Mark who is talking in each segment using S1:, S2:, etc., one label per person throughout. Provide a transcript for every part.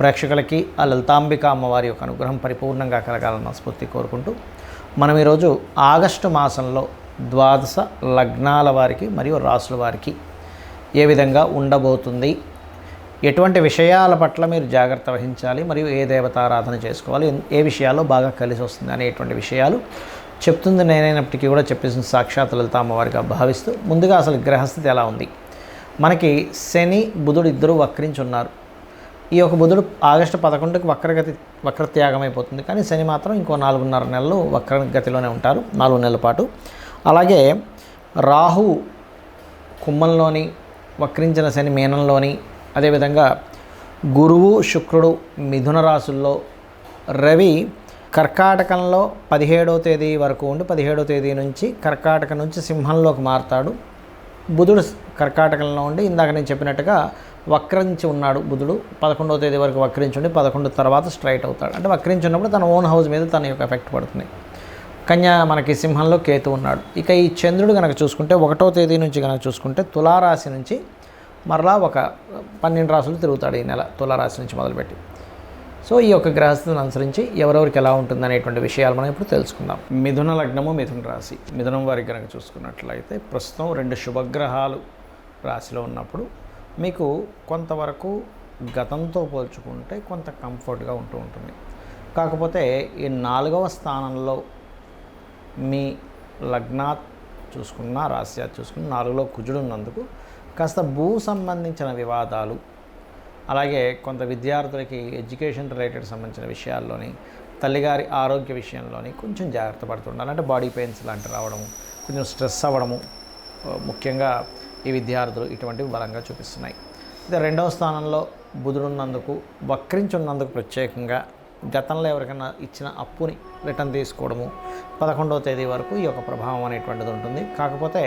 S1: ప్రేక్షకులకి ఆ లలితాంబిక అమ్మవారి యొక్క అనుగ్రహం పరిపూర్ణంగా కలగాలని మనస్ఫూర్తి కోరుకుంటూ మనం ఈరోజు ఆగస్టు మాసంలో ద్వాదశ లగ్నాల వారికి మరియు రాసుల వారికి ఏ విధంగా ఉండబోతుంది ఎటువంటి విషయాల పట్ల మీరు జాగ్రత్త వహించాలి మరియు ఏ దేవతారాధన చేసుకోవాలి ఏ విషయాల్లో బాగా కలిసి వస్తుంది అనేటువంటి విషయాలు చెప్తుంది నేనైనప్పటికీ కూడా చెప్పేసిన సాక్షాత్ లలిత అమ్మవారిగా భావిస్తూ ముందుగా అసలు గ్రహస్థితి ఎలా ఉంది? మనకి శని బుధుడు ఇద్దరు వక్రించి ఉన్నారు. ఈ యొక్క బుధుడు ఆగస్టు పదకొండుకి వక్రగతి వక్రత్యాగం అయిపోతుంది. కానీ శని మాత్రం ఇంకో నాలుగున్నర నెలలు వక్రగతిలోనే ఉంటారు నాలుగు నెలల పాటు. అలాగే రాహు కుమ్మంలోని వక్రించిన శని మీనంలోని అదేవిధంగా గురువు శుక్రుడు మిథున రాశుల్లో రవి కర్కాటకంలో పదిహేడవ తేదీ వరకు ఉండి పదిహేడవ తేదీ నుంచి కర్కాటక నుంచి సింహంలోకి మారుతాడు. బుధుడు కర్కాటకంలో ఉండి ఇందాక నేను చెప్పినట్టుగా వక్రించి ఉన్నాడు బుధుడు. పదకొండవ తేదీ వరకు వక్రించి ఉండి పదకొండు తర్వాత స్ట్రైట్ అవుతాడు. అంటే వక్రించి ఉన్నప్పుడు తన ఓన్ హౌస్ మీద తన యొక్క ఎఫెక్ట్ పడుతుంది. కన్యా మనకి సింహంలో కేతు ఉన్నాడు. ఇక ఈ చంద్రుడు కనుక చూసుకుంటే ఒకటో తేదీ నుంచి కనుక చూసుకుంటే తులారాశి నుంచి మరలా ఒక పన్నెండు రాసులు తిరుగుతాడు ఈ నెల తులారాశి నుంచి మొదలుపెట్టి. సో ఈ యొక్క గ్రహస్థితిని అనుసరించి ఎవరెవరికి ఎలా ఉంటుంది అనేటువంటి విషయాలు మనం ఇప్పుడు తెలుసుకుందాం. మిథున లగ్నము మిథున రాశి. మిథునం వారికి కనుక చూసుకున్నట్లయితే ప్రస్తుతం రెండు శుభగ్రహాలు రాశిలో ఉన్నప్పుడు మీకు కొంతవరకు గతంతో పోల్చుకుంటే కొంత కంఫర్ట్గా ఉంటూ ఉంటుంది. కాకపోతే ఈ నాలుగవ స్థానంలో మీ లగ్నాత్ చూసుకున్న రాశ్యాత్ చూసుకున్న నాలుగులో కుజుడు ఉన్నందుకు కాస్త భూ సంబంధించిన వివాదాలు అలాగే కొంత విద్యార్థులకి ఎడ్యుకేషన్ రిలేటెడ్ సంబంధించిన విషయాల్లోని తల్లిగారి ఆరోగ్య విషయంలోని కొంచెం జాగ్రత్త పడుతుండాలి అంటే బాడీ పెయిన్స్ లాంటివి రావడము కొంచెం స్ట్రెస్ అవ్వడము ముఖ్యంగా ఈ విద్యార్థులు ఇటువంటివి బలంగా చూపిస్తున్నాయి. అయితే రెండవ స్థానంలో బుధుడున్నందుకు వక్రించున్నందుకు ప్రత్యేకంగా గతంలో ఎవరికైనా ఇచ్చిన అప్పుని రిటర్న్ తీసుకోవడము పదకొండవ తేదీ వరకు ఈ యొక్క ప్రభావం అనేటువంటిది ఉంటుంది. కాకపోతే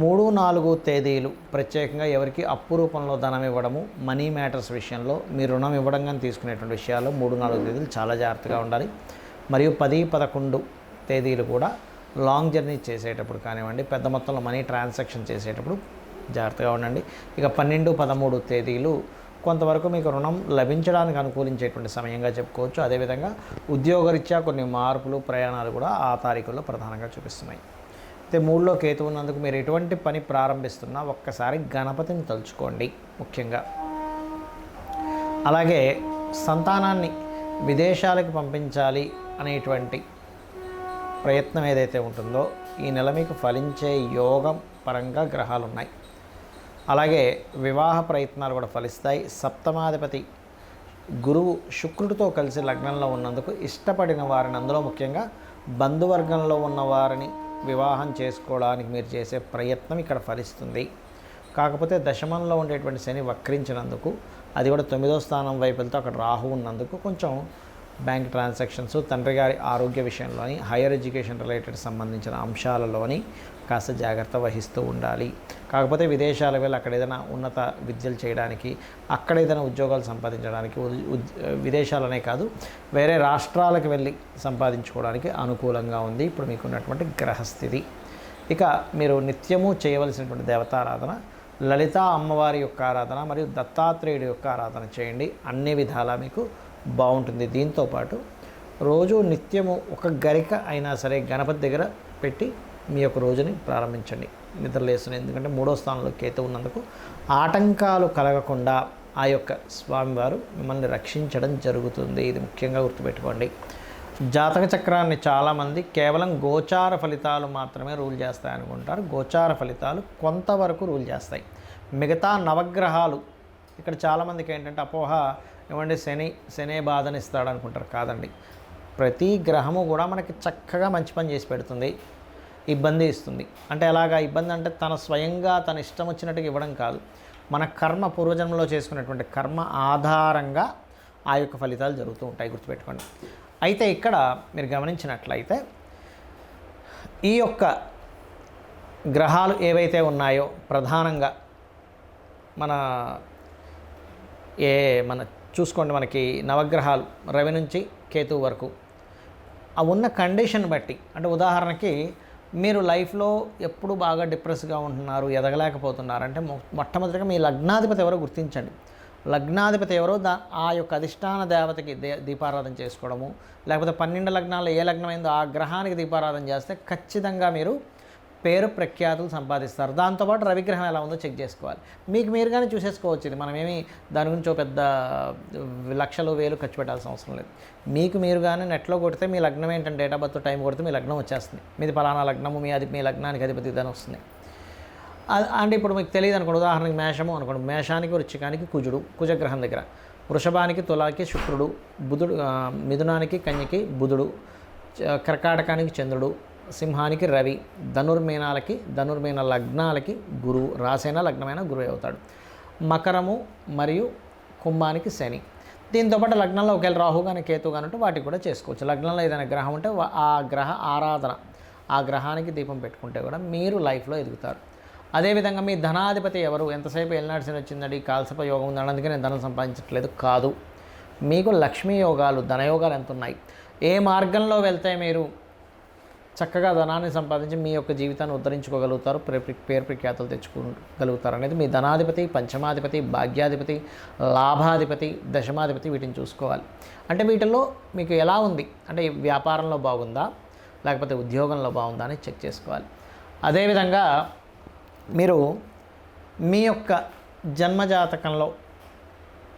S1: మూడు నాలుగు తేదీలు ప్రత్యేకంగా ఎవరికి అప్పు రూపంలో ధనం ఇవ్వడము మనీ మ్యాటర్స్ విషయంలో మీ రుణం ఇవ్వడం కానీ తీసుకునేటువంటి విషయాల్లో మూడు నాలుగు తేదీలు చాలా జాగ్రత్తగా ఉండాలి. మరియు పది పదకొండు తేదీలు కూడా లాంగ్ జర్నీ చేసేటప్పుడు కానివ్వండి పెద్ద మొత్తంలో మనీ ట్రాన్సాక్షన్ చేసేటప్పుడు జాగ్రత్తగా ఉండండి. ఇక పన్నెండు పదమూడు తేదీలు కొంతవరకు మీకు రుణం లభించడానికి అనుకూలించేటువంటి సమయంగా చెప్పుకోవచ్చు. అదేవిధంగా ఉద్యోగరీత్యా కొన్ని మార్పులు ప్రయాణాలు కూడా ఆ తారీఖుల్లో ప్రధానంగా చూపిస్తున్నాయి. అయితే మూడులో కేతు ఉన్నందుకు మీరు ఎటువంటి పని ప్రారంభిస్తున్నా ఒక్కసారి గణపతిని తలుచుకోండి ముఖ్యంగా. అలాగే సంతానాన్ని విదేశాలకు పంపించాలి అనేటువంటి ప్రయత్నం ఏదైతే ఉంటుందో ఈ నెల మీకు ఫలించే యోగం పరంగా గ్రహాలు ఉన్నాయి అలాగే వివాహ ప్రయత్నాలు కూడా ఫలిస్తాయి. సప్తమాధిపతి గురువు శుక్రుడితో కలిసి లగ్నంలో ఉన్నందుకు ఇష్టపడిన వారిని అందులో ముఖ్యంగా బంధువర్గంలో ఉన్న వారిని వివాహం చేసుకోవడానికి మీరు చేసే ప్రయత్నం ఇక్కడ ఫలిస్తుంది. కాకపోతే దశమంలో ఉండేటువంటి శని వక్రించినందుకు అది కూడా తొమ్మిదో స్థానం వైపు వెళ్తే అక్కడ రాహు ఉన్నందుకు కొంచెం బ్యాంక్ ట్రాన్సాక్షన్స్ తండ్రి గారి ఆరోగ్య విషయంలోని హైయర్ ఎడ్యుకేషన్ రిలేటెడ్ సంబంధించిన అంశాలలోని కాస్త జాగ్రత్త వహిస్తూ ఉండాలి. కాకపోతే విదేశాలకు వెళ్ళి అక్కడ ఏదైనా ఉన్నత విద్యలు చేయడానికి అక్కడ ఏదైనా ఉద్యోగాలు సంపాదించడానికి ఉద్- విదేశాలనే కాదు వేరే రాష్ట్రాలకు వెళ్ళి సంపాదించుకోవడానికి అనుకూలంగా ఉంది. ఇప్పుడు మీకున్నటువంటి గ్రహస్థితి. ఇక మీరు నిత్యము చేయవలసినటువంటి దేవతారాధన లలితా అమ్మవారి యొక్క ఆరాధన మరియు దత్తాత్రేయుడి యొక్క ఆరాధన చేయండి. అన్ని విధాలా మీకు బాగుంటుంది. దీంతోపాటు రోజు నిత్యము ఒక గరిక అయినా సరే గణపతి దగ్గర పెట్టి మీ యొక్క రోజుని ప్రారంభించండి. నిద్రలేస్తున్నాయి ఎందుకంటే మూడో స్థానంలో కేతు ఉన్నందుకు ఆటంకాలు కలగకుండా ఆ యొక్క స్వామివారు మిమ్మల్ని రక్షించడం జరుగుతుంది. ఇది ముఖ్యంగా గుర్తుపెట్టుకోండి. జాతక చక్రాన్ని చాలామంది కేవలం గోచార ఫలితాలు మాత్రమే రూల్ చేస్తాయి అనుకుంటారు గోచార ఫలితాలు కొంతవరకు రూల్ చేస్తాయి. మిగతా నవగ్రహాలు ఇక్కడ చాలామందికి ఏంటంటే అపోహ ఏమంటే శని శనే బాధని ఇస్తాడు అనుకుంటారు కాదండి. ప్రతి గ్రహము కూడా మనకి చక్కగా మంచి పని చేసి పెడుతుంది. ఇబ్బంది ఇస్తుంది. అంటే ఎలాగా? ఇబ్బంది అంటే తన స్వయంగా తన ఇష్టం వచ్చినట్టుగా ఇవ్వడం కాదు. మన కర్మ పూర్వజన్మలో చేసుకున్నటువంటి కర్మ ఆధారంగా ఆ యొక్క ఫలితాలు జరుగుతూ ఉంటాయి. గుర్తుపెట్టుకోండి. అయితే ఇక్కడ మీరు గమనించినట్లయితే ఈ యొక్క గ్రహాలు ఏవైతే ఉన్నాయో ప్రధానంగా మన ఏ మన చూసుకోండి మనకి నవగ్రహాలు రవి నుంచి కేతువు వరకు. ఆ ఉన్న కండిషన్ బట్టి అంటే ఉదాహరణకి మీరు లైఫ్లో ఎప్పుడు బాగా డిప్రెస్గా ఉంటున్నారు ఎదగలేకపోతున్నారు అంటే మొట్టమొదటిగా మీ లగ్నాధిపతి ఎవరో గుర్తించండి. లగ్నాధిపతి ఎవరో దా ఆ యొక్క అధిష్టాన దేవతకి దే దీపారాధన చేసుకోవడము లేకపోతే పన్నెండు లగ్నాలు ఏ లగ్నమైందో ఆ గ్రహానికి దీపారాధన చేస్తే ఖచ్చితంగా మీరు పేరు ప్రఖ్యాతులు సంపాదిస్తారు. దాంతోపాటు రవిగ్రహం ఎలా ఉందో చెక్ చేసుకోవాలి. మీకు మీరుగానే చూసేసుకోవచ్చు ఇది. మనమేమి దాని గురించి పెద్ద లక్షలు వేలు ఖర్చు పెట్టాల్సిన అవసరం లేదు. మీకు మీరుగానే నెట్లో కొడితే మీ లగ్నం ఏంటంటే డేట్ ఆఫ్ బర్త్ టైం కొడితే మీ లగ్నం వచ్చేస్తుంది. మీది పలానా లగ్నము మీ అది మీ లగ్నానికి అధిపతి దాని వస్తుంది. అంటే ఇప్పుడు మీకు తెలియదు అనుకోండి. ఉదాహరణకి మేషము అనుకోండి. మేషానికి వృచ్చికానికి కుజుడు కుజగ్రహం దగ్గర. వృషభానికి తులాకి శుక్రుడు బుధుడు మిథునానికి కన్యకి బుధుడు చ- కర్కాటకానికి చంద్రుడు సింహానికి రవి ధనుర్మీనాలకి ధనుర్మీన లగ్నాలకి గురువు రాసైన లగ్నమైన గురువు అవుతాడు. మకరము మరియు కుంభానికి శని. దీంతోపాటు లగ్నంలో ఒకవేళ రాహు కానీ కేతు కానీ ఉంటే వాటికి కూడా చేసుకోవచ్చు. లగ్నంలో ఏదైనా గ్రహం ఉంటే ఆ గ్రహ ఆరాధన ఆ గ్రహానికి దీపం పెట్టుకుంటే కూడా మీరు లైఫ్లో ఎదుగుతారు. అదేవిధంగా మీ ధనాధిపతి ఎవరు? ఎంతసేపు ఎల్నాడ్సిన వచ్చిందండి? కాల్సప యోగం ఉందని అందుకే నేను ధనం సంపాదించట్లేదు. కాదు. మీకు లక్ష్మీ యోగాలు ధనయోగాలు ఎంత ఉన్నాయి ఏ మార్గంలో వెళ్తే మీరు చక్కగా ధనాన్ని సంపాదించి మీ యొక్క జీవితాన్ని ఉద్ధరించుకోగలుగుతారు ప్రే- పేరు ప్రఖ్యాతలు తెచ్చుకోగలుగుతారు అనేది మీ ధనాధిపతి పంచమాధిపతి భాగ్యాధిపతి లాభాధిపతి దశమాధిపతి వీటిని చూసుకోవాలి. అంటే వీటిల్లో మీకు ఎలా ఉంది? అంటే వ్యాపారంలో బాగుందా? లేకపోతే ఉద్యోగంలో బాగుందా అని చెక్ చేసుకోవాలి. అదేవిధంగా మీరు మీ యొక్క జన్మజాతకంలో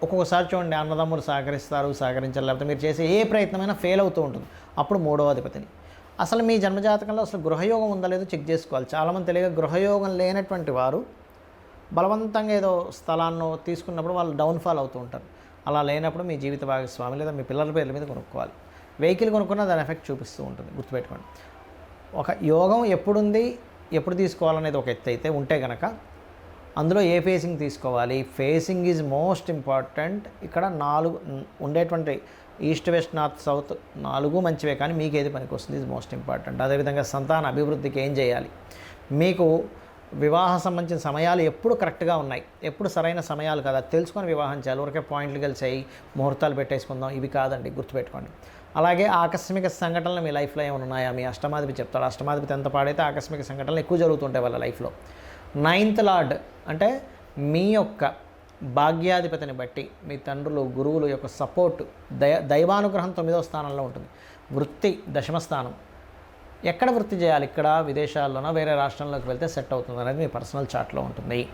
S1: ఒక్కొక్కసారి చూడండి అన్నదమ్ములు సహకరిస్తారు సహకరించారు లేకపోతే మీరు చేసే ఏ ప్రయత్నమైనా ఫెయిల్ అవుతూ ఉంటుంది. అప్పుడు మూడవ అధిపతిని. అసలు మీ జన్మజాతకంలో అసలు గృహయోగం ఉందా లేదో చెక్ చేసుకోవాలి. చాలామంది తెలియక గృహయోగం లేనటువంటి వారు బలవంతంగా ఏదో స్థలాన్ని తీసుకున్నప్పుడు వాళ్ళు డౌన్ఫాల్ అవుతూ ఉంటారు. అలా లేనప్పుడు మీ జీవిత భాగస్వామి లేదా మీ పిల్లల పేర్ల మీద కొనుక్కోవాలి. వెహికల్ కొనుక్కున్న దాని ఎఫెక్ట్ చూపిస్తూ ఉంటుంది. గుర్తుపెట్టుకోండి. ఒక యోగం ఎప్పుడుంది ఎప్పుడు తీసుకోవాలనేది ఒక ఎత్తు అయితే ఉంటే కనుక అందులో ఏ ఫేసింగ్ తీసుకోవాలి? Facing is most important. ఇక్కడ నాలుగు ఉండేటువంటి ఈస్ట్ వెస్ట్ నార్త్ సౌత్ నాలుగు మంచివే కానీ మీకు ఏది పనికి వస్తుంది ఇది మోస్ట్ ఇంపార్టెంట్. అదేవిధంగా సంతాన అభివృద్ధికి ఏం చేయాలి? మీకు వివాహ సంబంధించిన సమయాలు ఎప్పుడు కరెక్ట్గా ఉన్నాయి? ఎప్పుడు సరైన సమయాలు కదా? తెలుసుకొని వివాహం చేయాలి. ఊరికే పాయింట్లు కలిసాయి ముహూర్తాలు పెట్టేసుకుందాం. ఇవి కాదండి గుర్తుపెట్టుకోండి. అలాగే ఆకస్మిక సంఘటనలు మీ లైఫ్లో ఏమైనా ఉన్నాయా? మీ అష్టమాధిపతి చెప్తాడు. అష్టమాధిపతి ఎంత పాడైతే ఆకస్మిక సంఘటనలు ఎక్కువ జరుగుతుంటాయి వాళ్ళ లైఫ్లో. నైన్త్ లార్డ్ అంటే మీ యొక్క భాగ్యాధిపతిని బట్టి మీ తండ్రులు గురువులు యొక్క సపోర్ట్ దయ దైవానుగ్రహం తొమ్మిదవ స్థానంలో ఉంటుంది. వృత్తి దశమ స్థానం. ఎక్కడ వృత్తి చేయాలి? ఇక్కడ విదేశాల్లోనో వేరే రాష్ట్రంలోకి వెళ్తే సెట్ అవుతుంది అనేది మీ పర్సనల్ చార్ట్లో ఉంటుంది.